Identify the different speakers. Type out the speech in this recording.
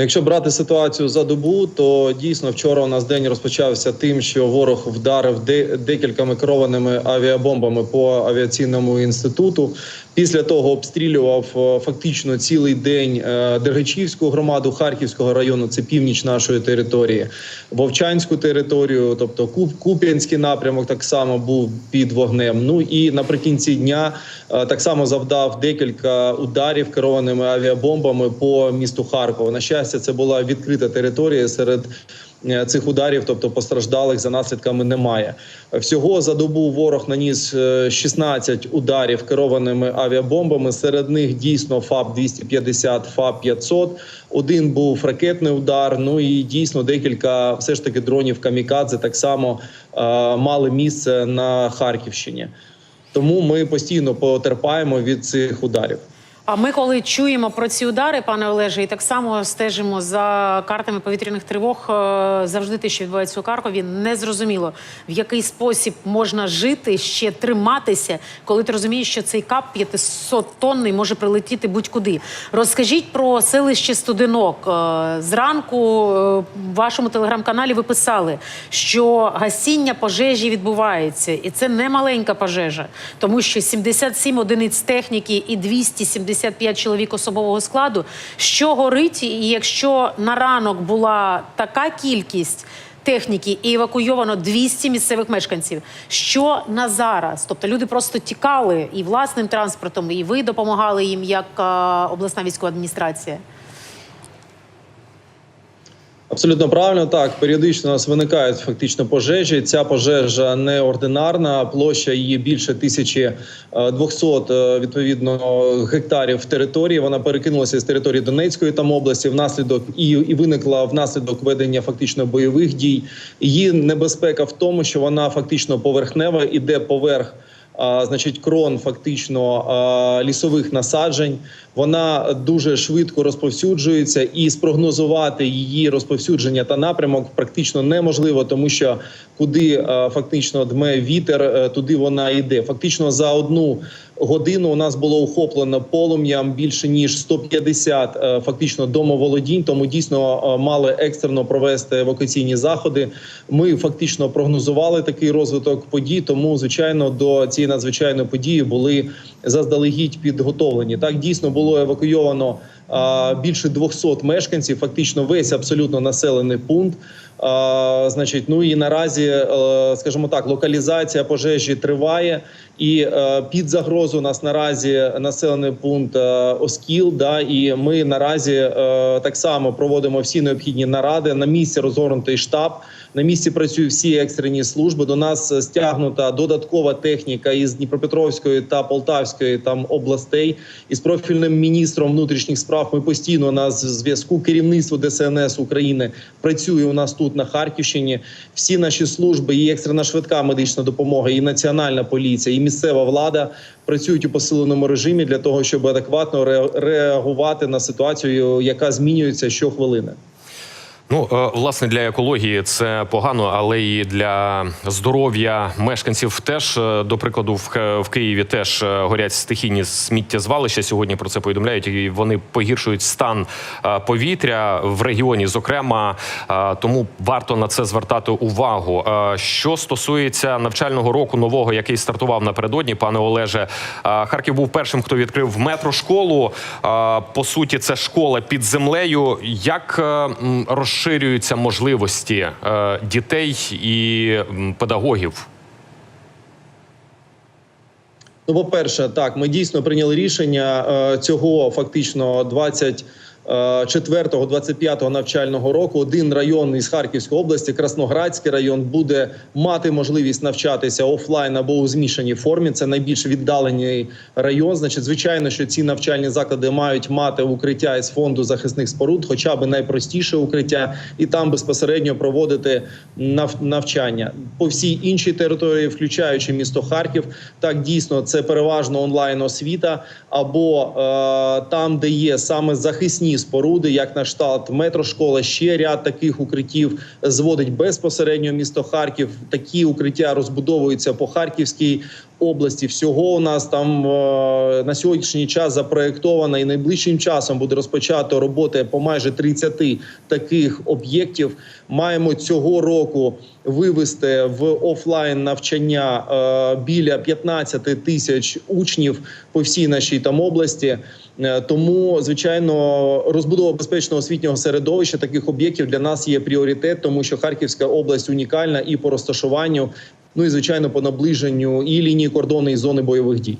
Speaker 1: Якщо брати ситуацію за добу, то дійсно вчора у нас день розпочався тим, що ворог вдарив де- декількома керованими авіабомбами по авіаційному інституту. Після того обстрілював е, фактично цілий день е, Дергачівську громаду Харківського району. Це північ нашої території, Вовчанську територію, тобто Куп, Куп'янський напрямок, так само був під вогнем. Ну і наприкінці дня е, так само завдав декілька ударів керованими авіабомбами по місту Харкова. На щастя, це була відкрита територія серед. е, Цих ударів, тобто постраждалих за наслідками, немає. Всього за добу ворог наніс е, 16 ударів керованими авіабомбами. Серед них дійсно ФАП 250 ФАП 500 Один був ракетний удар. Ну і дійсно декілька все ж таки дронів камікадзе так само е, мали місце на Харківщині. Тому ми постійно потерпаємо від цих ударів.
Speaker 2: А ми, коли чуємо про ці удари, пане Олеже, і так само стежимо за картами повітряних тривог, е, завжди те, що відбувається у Харкові, не зрозуміло, в який спосіб можна жити, ще триматися, коли ти розумієш, що цей кап 500 тонний може прилетіти будь-куди. Розкажіть про селище Студенок. Е, Зранку е, в вашому телеграм-каналі ви писали, що гасіння пожежі відбувається, і це не маленька пожежа, тому що 77 одиниць техніки і 275 чоловік особового складу. Що горить, і якщо на ранок була така кількість. Техніки і евакуйовано 200 місцевих мешканців. Що на зараз? Тобто люди просто тікали і власним транспортом, і ви допомагали їм як обласна військова адміністрація.
Speaker 1: Абсолютно правильно так. Періодично у нас виникають фактично пожежі. Ця пожежа неординарна, площа її більше 1200 е, відповідно гектарів території. Вона перекинулася з території Донецької там області внаслідок і, і виникла внаслідок ведення фактично бойових дій. Її небезпека в тому, що вона фактично поверхнева, іде поверх. а, Значить, крон фактично лісових насаджень. Вона дуже швидко розповсюджується, і спрогнозувати її розповсюдження та напрямок практично неможливо, тому що куди е, фактично дме вітер, е, туди вона йде. Фактично за одну годину у нас було охоплено полум'ям більше ніж 150 е, фактично домоволодінь. Тому дійсно мали екстрено провести евакуаційні заходи. Ми фактично прогнозували такий розвиток подій. Тому звичайно до цієї надзвичайної події були заздалегідь підготовлені. Так дійсно було евакуйовано більше 200 мешканців. Фактично, весь абсолютно населений пункт. Значить, ну і наразі, е, скажімо так, локалізація пожежі триває, і е, під загрозу нас наразі населений пункт е, Оскіл. Да, і ми наразі так само проводимо всі необхідні наради. На місці розгорнутий штаб. На місці працюють всі екстрені служби. До нас стягнута додаткова техніка із Дніпропетровської та Полтавської там областей. Із профільним міністром внутрішніх справ ми постійно на зв'язку. Керівництво ДСНС України працює у нас тут на Харківщині. Всі наші служби, і екстрена швидка медична допомога, і національна поліція, і місцева влада працюють у посиленому режимі для того, щоб адекватно реагувати на ситуацію, яка змінюється щохвилини.
Speaker 3: Ну, е, власне, для екології це погано, але і для здоров'я мешканців теж, е, до прикладу, в Києві теж е, горять стихійні сміттєзвалища. Сьогодні про це повідомляють, і вони погіршують стан повітря в регіоні. Зокрема, тому варто на це звертати увагу. Що стосується навчального року нового, який стартував напередодні, пане Олеже, Харків був першим, хто відкрив метрошколу. По суті, це школа під землею. Як м, розширюються можливості е, дітей і педагогів?
Speaker 1: Ну, по-перше, так, ми дійсно прийняли рішення е, цього фактично 24-25 навчального року. Один район із Харківської області, Красноградський район, буде мати можливість навчатися офлайн або у змішаній формі. Це найбільш віддалений район. Значить, звичайно, що ці навчальні заклади мають мати укриття із фонду захисних споруд, хоча б найпростіше укриття, і там безпосередньо проводити нав- навчання по всій іншій території, включаючи місто Харків. Так дійсно це переважно онлайн освіта, або е, там, де є саме захисні споруди, як на штат метрошкола, ще ряд таких укриттів зводить безпосередньо місто Харків. Такі укриття розбудовуються по Харківській області. Всього у нас там е, на сьогоднішній час запроєктовано і найближчим часом буде розпочато роботи по майже 30 таких об'єктів. Маємо цього року вивести в офлайн навчання е, біля 15 тисяч учнів по всій нашій там області. Е, Тому, звичайно, розбудова безпечного освітнього середовища таких об'єктів для нас є пріоритет, тому що Харківська область унікальна і по розташуванню, ну і звичайно по наближенню і лінії кордону і зони бойових дій.